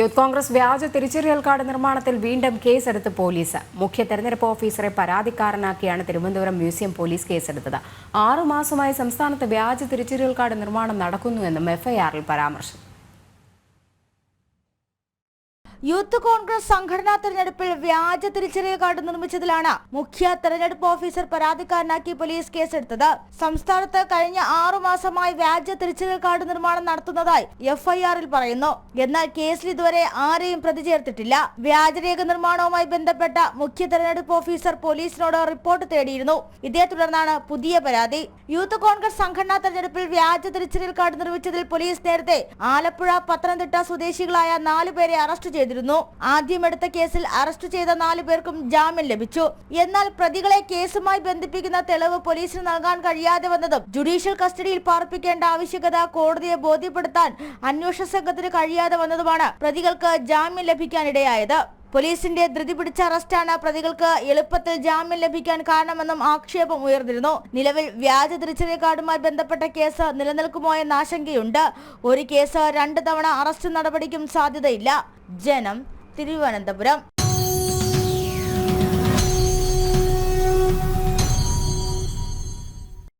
Youth Congress വ്യാജ തിരിച്ചറിയൽ card നിർമ്മാണത്തിൽ വീണ്ടും കേസെടുത്ത് പോലീസ്. മുഖ്യ തെരഞ്ഞെടുപ്പ് ഓഫീസറെ പരാതിക്കാരനാക്കിയാണ് തിരുവനന്തപുരം മ്യൂസിയം പോലീസ് കേസെടുത്തത്. ആറുമാസമായി സംസ്ഥാനത്ത് വ്യാജ തിരിച്ചറിയൽ കാർഡ് നിർമ്മാണം നടക്കുന്നുവെന്നും എഫ്ഐആറിൽ പരാമർശം. യൂത്ത് കോൺഗ്രസ് സംഘടനാ തെരഞ്ഞെടുപ്പിൽ വ്യാജ തിരിച്ചറിയൽ കാർഡ് നിർമ്മിച്ചതിലാണ് മുഖ്യ തെരഞ്ഞെടുപ്പ് ഓഫീസർ പരാതിക്കാരനാക്കി പോലീസ് കേസെടുത്തത്. സംസ്ഥാനത്ത് കഴിഞ്ഞ ആറു മാസമായി വ്യാജ തിരിച്ചറിയൽ കാർഡ് നിർമ്മാണം നടത്തുന്നതായി എഫ്ഐആറിൽ പറയുന്നു. എന്നാൽ കേസിൽ ഇതുവരെ ആരെയും പ്രതി ചേർത്തിട്ടില്ല. വ്യാജരേഖ നിർമ്മാണവുമായി ബന്ധപ്പെട്ട മുഖ്യ തെരഞ്ഞെടുപ്പ് ഓഫീസർ പോലീസിനോട് റിപ്പോർട്ട് തേടിയിരുന്നു. ഇതേ തുടർന്നാണ് പുതിയ പരാതി. യൂത്ത് കോൺഗ്രസ് സംഘടനാ തെരഞ്ഞെടുപ്പിൽ വ്യാജ തിരിച്ചറിയൽ കാർഡ് നിർമ്മിച്ചതിൽ പോലീസ് നേരത്തെ ആലപ്പുഴ പത്തനംതിട്ട സ്വദേശികളായ നാലുപേരെ അറസ്റ്റ് ചെയ്തിരുന്നു. ആദ്യമെടുത്ത കേസിൽ അറസ്റ്റ് ചെയ്ത നാലു പേർക്കും ജാമ്യം ലഭിച്ചു. എന്നാൽ പ്രതികളെ കേസുമായി ബന്ധിപ്പിക്കുന്ന തെളിവ് പോലീസിന് നൽകാൻ കഴിയാതെ വന്നതും ജുഡീഷ്യൽ കസ്റ്റഡിയിൽ പാർപ്പിക്കേണ്ട ആവശ്യകത കോടതിയെ ബോധ്യപ്പെടുത്താൻ അന്വേഷണ സംഘത്തിന് കഴിയാതെ വന്നതുമാണ് പ്രതികൾക്ക് ജാമ്യം ലഭിക്കാനിടയായത്. പോലീസിന്റെ ധൃതി പിടിച്ച അറസ്റ്റാണ് പ്രതികൾക്ക് എളുപ്പത്തിൽ ജാമ്യം ലഭിക്കാൻ കാരണമെന്നും ആക്ഷേപം ഉയർന്നിരുന്നു. നിലവിൽ വ്യാജ തിരിച്ചറിയൽ കാർഡുമായി ബന്ധപ്പെട്ട കേസ് നിലനിൽക്കുമോ എന്ന ആശങ്കയുണ്ട്. ഒരു കേസ് രണ്ട് തവണ അറസ്റ്റ് നടപടിക്കും സാധ്യതയില്ല. ജനം തിരുവനന്തപുരം.